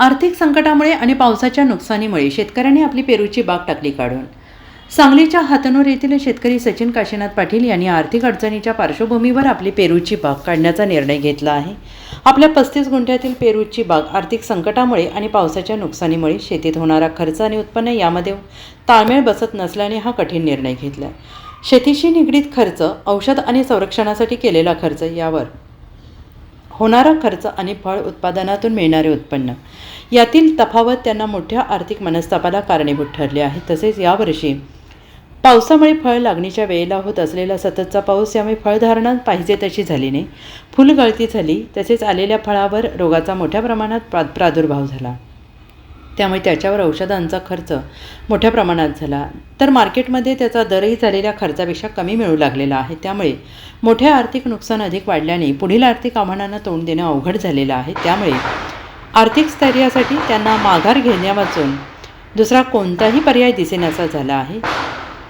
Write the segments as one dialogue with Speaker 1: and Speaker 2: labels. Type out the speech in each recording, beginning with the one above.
Speaker 1: आर्थिक संकटामुळे आणि पावसाच्या नुकसानीमुळे शेतकऱ्यांनी आपली पेरूची बाग टाकली काढून. सांगलीच्या हातनूर येथील शेतकरी सचिन काशीनाथ पाटील यांनी आर्थिक अडचणीच्या पार्श्वभूमीवर आपली पेरूची बाग काढण्याचा निर्णय घेतला आहे. आपल्या पस्तीस गुंठ्यातील पेरूची बाग आर्थिक संकटामुळे आणि पावसाच्या नुकसानीमुळे शेतीत होणारा खर्च आणि उत्पन्न यामध्ये ताळमेळ बसत नसल्याने हा कठीण निर्णय घेतला शेतीशी निगडीत खर्च औषध आणि संरक्षणासाठी केलेला खर्च यावर होणारा खर्च आणि फळ उत्पादनातून मिळणारे उत्पन्न. यातील तफावत त्यांना मोठ्या आर्थिक मनस्तापाला कारणीभूत ठरले आहे. तसेच यावर्षी पावसामुळे फळ लागणीच्या वेळेला होत असलेला सततचा पाऊस यामुळे फळधारणा पाहिजे तशी झाली नाही. फुलगळती झाली. तसेच आलेल्या फळावर रोगाचा मोठ्या प्रमाणात प्रा प्रादुर्भाव झाला. त्यामुळे त्याच्यावर औषधांचा खर्च मोठ्या प्रमाणात झाला. तर मार्केटमध्ये त्याचा दरही झालेल्या खर्चापेक्षा कमी मिळू लागलेला आहे. त्यामुळे मोठे आर्थिक नुकसान अधिक वाढल्याने पुढील आर्थिक आव्हानांना तोंड देणं अवघड झालेलं आहे. त्यामुळे आर्थिक स्थैर्यासाठी त्यांना माघार घेण्यावाचून दुसरा कोणताही पर्याय दिसेनासा झाला आहे.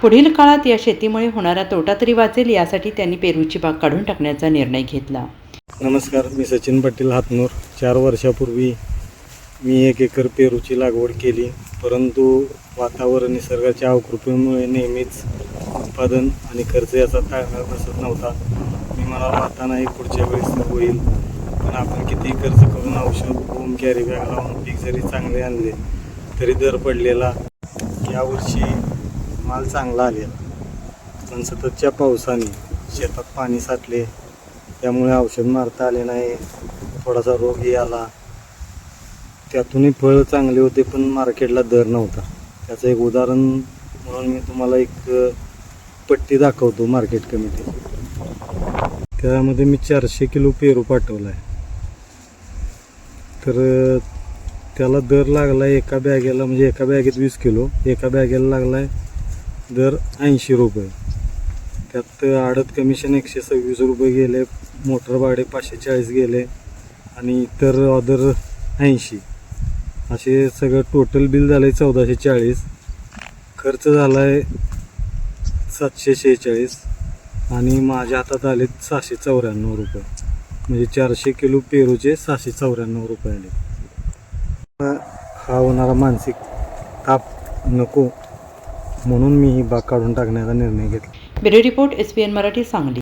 Speaker 1: पुढील काळात या शेतीमुळे होणारा तोटा तरी वाचेल यासाठी त्यांनी पेरूची बाग काढून टाकण्याचा निर्णय घेतला.
Speaker 2: नमस्कार मी सचिन पाटील हातनूर. चार वर्षापूर्वी मी एक एकर पेरूची लागवड केली परंतु वातावरण निसर्गाच्या अवकृपेमुळे नेहमीच उत्पादन आणि खर्च याचा ताळमेळ बसत नव्हता. मी मला वाहतानाही नाही पुढच्या वेळेस होईल पण आपण किती खर्च करून औषध होम कॅरी बॅग लावून पीक जरी चांगले आणले तरी दर पडलेला यावर्षी माल चांगला आलेला. पण सततच्या पावसाने शेतात पाणी साठले त्यामुळे औषध मारता आले नाही थोडासा रोगही आला. त्यातूनही फळ चांगले होते पण मार्केटला दर नव्हता. त्याचं एक उदाहरण म्हणून मी तुम्हाला एक पट्टी दाखवतो मार्केट कमिटी त्यामध्ये मी चारशे किलो पेरू पाठवला आहे तर त्याला दर लागला एका बॅगेला म्हणजे एका बॅगेत वीस किलो एका बॅगेला लागला आहे दर ऐंशी रुपये. त्यात आडत कमिशन एकशे सव्वीस रुपये गेले मोटर भाडे पाचशे चाळीस गेले आणि इतर ऑदर ऐंशी. असे सगळं टोटल बिल झालं आहे चौदाशे चाळीस. खर्च झाला आहे सातशे शेहेचाळीस. आणि माझ्या हातात आले सहाशे चौऱ्याण्णव रुपये. म्हणजे चारशे किलो पेरूचे सहाशे चौऱ्याण्णव रुपये आले. हा होणारा मानसिक ताप नको म्हणून मी ही बाग काढून टाकण्याचा निर्णय घेतला.
Speaker 1: Bureau report S P N Marathi Sangli.